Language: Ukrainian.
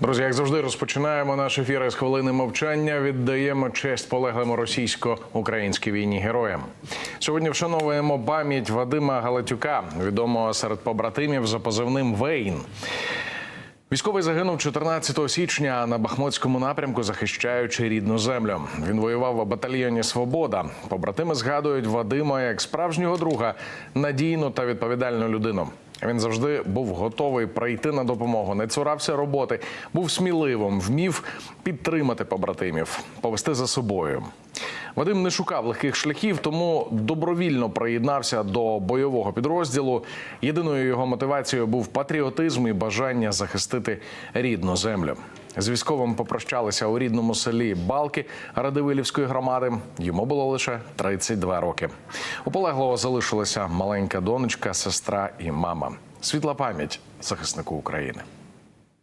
Друзі, як завжди, розпочинаємо наш ефір із хвилини мовчання. Віддаємо честь полеглим російсько-українській війні героям. Сьогодні вшановуємо пам'ять Вадима Галатюка, відомого серед побратимів за позивним Вейн. Військовий загинув 14 січня на Бахмутському напрямку, захищаючи рідну землю. Він воював у батальйоні Свобода. Побратими згадують Вадима як справжнього друга, надійну та відповідальну людину. Він завжди був готовий прийти на допомогу, не цурався роботи, був сміливим, вмів підтримати побратимів, повести за собою. Вадим не шукав легких шляхів, тому добровільно приєднався до бойового підрозділу. Єдиною його мотивацією був патріотизм і бажання захистити рідну землю. З військовим попрощалися у рідному селі Балки Радивилівської громади. Йому було лише 32 роки. У полеглого залишилася маленька донечка, сестра і мама. Світла пам'ять захиснику України.